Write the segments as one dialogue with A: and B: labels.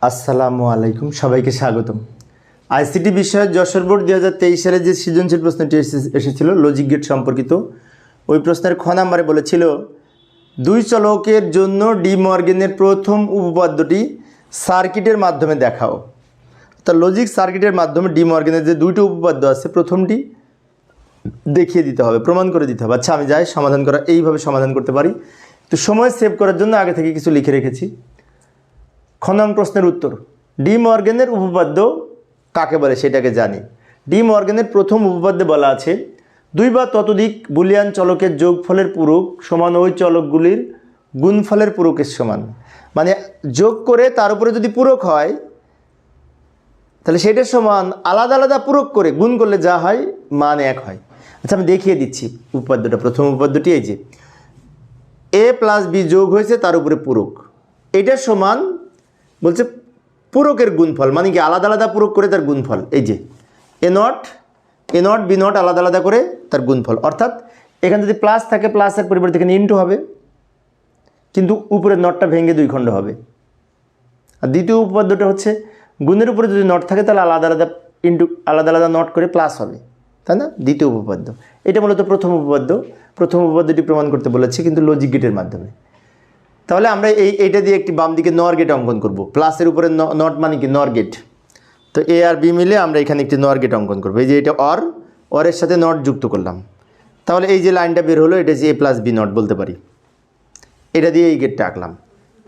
A: আসসালামু আলাইকুম, সবাইকে স্বাগতম। আইসিটি বিষয়ের যশোর বোর্ড দু হাজার তেইশ সালে যে সৃজনশীল প্রশ্নটি এসে- এসেছিল লজিক গেট সম্পর্কিত, ওই প্রশ্নের খ নাম্বারে বলেছিল, দুই চলকের জন্য ডি মর্গেনের প্রথম উপপাদ্যটি সার্কিটের মাধ্যমে দেখাও। তা লজিক সার্কিটের মাধ্যমে ডি মর্গেনের যে দুইটি উপপাদ্য আছে, প্রথমটি দেখিয়ে দিতে হবে, প্রমাণ করে দিতে হবে। আচ্ছা আমি যাই, সমাধান করা, এইভাবে সমাধান করতে পারি। তো সময় সেভ করার জন্য আগে থেকে কিছু লিখে রেখেছি। খনং প্রশ্নের উত্তর। ডি মর্গেনের উপপাদ্য কাকে বলে সেটাকে জানি। ডি মর্গেনের প্রথম উপপাদ্যে বলা আছে, দুই বা ততোধিক বুলিয়ান চলকের যোগফলের পূরক সমান ওই চলকগুলির গুণফলের পূরকের সমান। মানে যোগ করে তার উপরে যদি পূরক হয়, তাহলে সেটার সমান আলাদা আলাদা পূরক করে গুণ করলে যা হয়, মান এক হয়। আচ্ছা আমি দেখিয়ে দিচ্ছি উপপাদ্যটা, প্রথম উপপাদ্যটি এই যে। এ প্লাস বি যোগ হয়েছে তার উপরে পূরক। এটার সমান বলছে পূরকের গুণফল মানে কি আলাদা আলাদা পূরক করে তার গুণফল, এই যে, A not A not, B not আলাদা আলাদা করে তার গুণফল। অর্থাৎ এখানে যদি প্লাস থাকে প্লাসের পরিবর্তে এখানে ইন্টু হবে, কিন্তু উপরের নটটা ভেঙে দুই খণ্ড হবে। আর দ্বিতীয় উপপাদ্যটা হচ্ছে, গুণের উপরে যদি নট থাকে, তাহলে আলাদা আলাদা ইন্টু, আলাদা আলাদা নট করে প্লাস হবে, তাই না? দ্বিতীয় উপপাদ্য। এটা মূলত প্রথম উপপাদ্য। প্রথম উপপাদ্যটি প্রমাণ করতে বলেছে কিন্তু লজিক গেটের মাধ্যমে। তাহলে আমরা এই, এইটা দিয়ে একটি বাম দিকে নর গেট অঙ্কন করব। প্লাসের উপরে নট মানে কি? নর গেট তো এ আর বি মিলে আমরা এখানে একটি নর গেট অঙ্কন করব। এই যে এটা অর অরের সাথে নট যুক্ত করলাম। তাহলে এই যে লাইনটা বের হলো, এটা যে এ প্লাস বি নট বলতে পারি। এটা দিয়ে এই গেটটা আঁকলাম।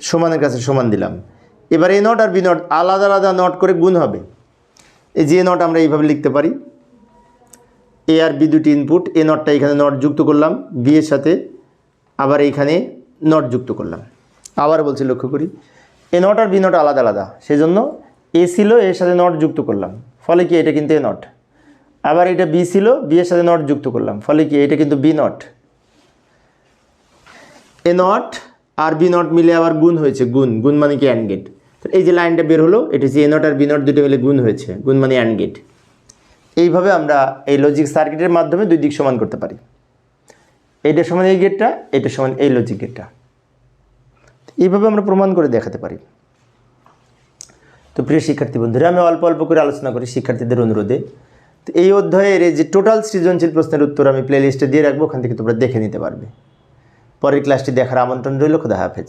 A: সমানের কাছে সমান দিলাম। এবার এ নট আর বি নট আলাদা আলাদা নট করে গুণ হবে। এই যে নট আমরা এইভাবে লিখতে পারি। এ আর বি দুটি ইনপুট এ নটটা এখানে নট যুক্ত করলাম। বি এর সাথে আবার এইখানে নট যুক্ত করলাম। আবার বলছি লক্ষ্য করি এ নট আর বি নট আলাদা আলাদা, সেজন্য এ ছিল এর সাথে নট যুক্ত করলাম। ফলে কি এটা কিন্তু এ নট আবার এটা বি ছিল বি এর সাথে নট যুক্ত করলাম। ফলে কি এটা কিন্তু বি নট এ নট আর বি নট মিলে আবার গুণ হয়েছে, গুণ। গুণ মানে কি অ্যান্ড গেট এই যে লাইনটা বের হলো, এটা হচ্ছে এ নট আর বি নট দুটো মিলে গুণ হয়েছে। গুণ মানে অ্যান্ড গেট এইভাবে আমরা এই লজিক সার্কিটের মাধ্যমে দুই দিক সমান করতে পারি। এইটা সমান এই গেটটা এটা সমান এই লজিক গেটটা এইভাবে আমরা প্রমাণ করে দেখাতে পারি। তো প্রিয় শিক্ষার্থী বন্ধুরা, আমি অল্প অল্প করে আলোচনা করি শিক্ষার্থীদের অনুরোধে। তো এই অধ্যায়ের যে টোটাল সৃজনশীল প্রশ্নের উত্তর আমি প্লেলিস্টে দিয়ে রাখব, ওখান থেকে তোমরা দেখে নিতে পারবে। পরের ক্লাসটি দেখার আমন্ত্রণ রইল, খোদা হাফেজ।